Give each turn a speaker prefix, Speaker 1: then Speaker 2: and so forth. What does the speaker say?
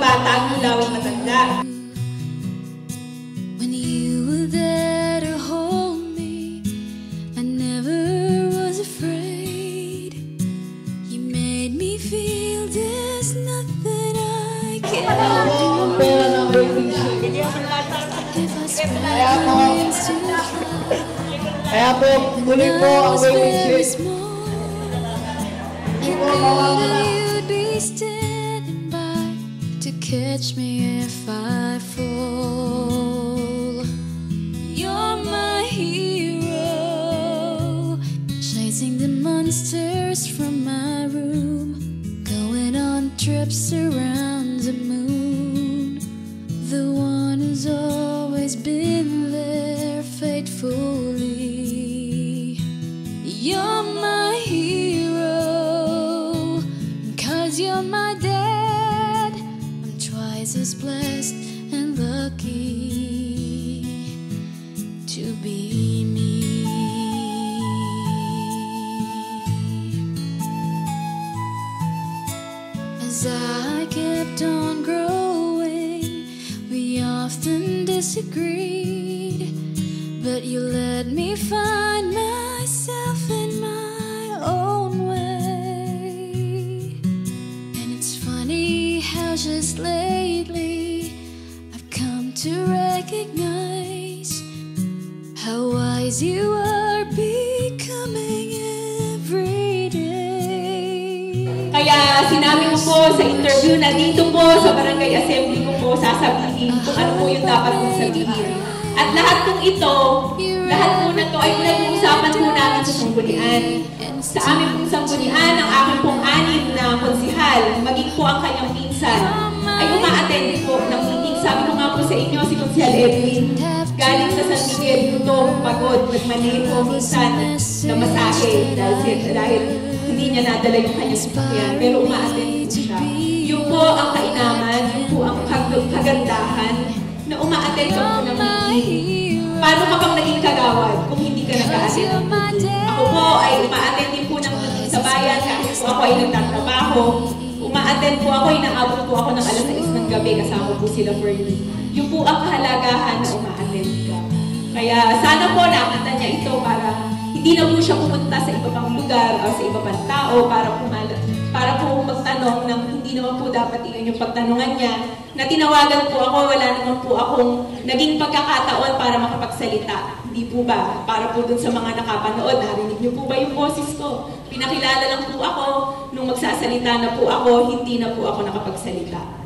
Speaker 1: bata at mulawing matanda.
Speaker 2: When you were there to hold me, I never was afraid. You made me feel there's nothing I can't do.
Speaker 3: Kaya po, kaya po, tuloy po ang waiting
Speaker 2: small.
Speaker 3: Hindi po mawawala.
Speaker 2: Catch me if I fall. You're my hero, chasing the monsters from my room, going on trips around the moon. The one who's always been there faithfully. You're my as blessed and lucky to be me. As I kept on growing, we often disagreed. But you let me find just lately I've come to recognize how wise you are becoming every day.
Speaker 1: Kaya sinabi ko po sa interview na dito po sa barangay assembly ko po sasabihin kung ano po yung dapat kong sabihin. At lahat pong ito, lahat po na to ay pinag-uusapan po namin sa sanggunian. Sa aming pong sanggunian, ang aking pong anim pinsan, ay uma-attend po ng meeting. Sabi ko nga po sa inyo, si Konsihal Edwin, galing sa San Miguel, Lutong, pagod, nagmanin po minsan na masahe dahil, dahil hindi niya nadala yung kanyang sasakyan, pero uma-attend po siya. Yun po ang kainaman, yun po ang kag- kagandahan na uma-attend ka po ng meeting. Paano ka pang naging kagawad kung hindi ka meeting? Ako po ay uma-attend din po ng meeting sa bayan kahit po ako ay nagtatrabaho. Uma-attend po ako, inaabot po ako ng alas 6 ng gabi kasama po sila Fernie. Yun po ang kahalagahan na uma-attend ka. Kaya sana po nakita niya ito para hindi na po siya pumunta sa iba pang lugar o sa iba pang tao para po, para po magtanong ng hindi naman po dapat iyon yung pagtanungan niya na tinawagan po ako, wala naman po akong naging pagkakataon para makapagsalita. Hindi po ba? Para po dun sa mga nakapanood, narinig niyo po ba yung boses ko? Pinakilala lang po ako, nung magsasalita na po ako, hindi na po ako nakapagsalita.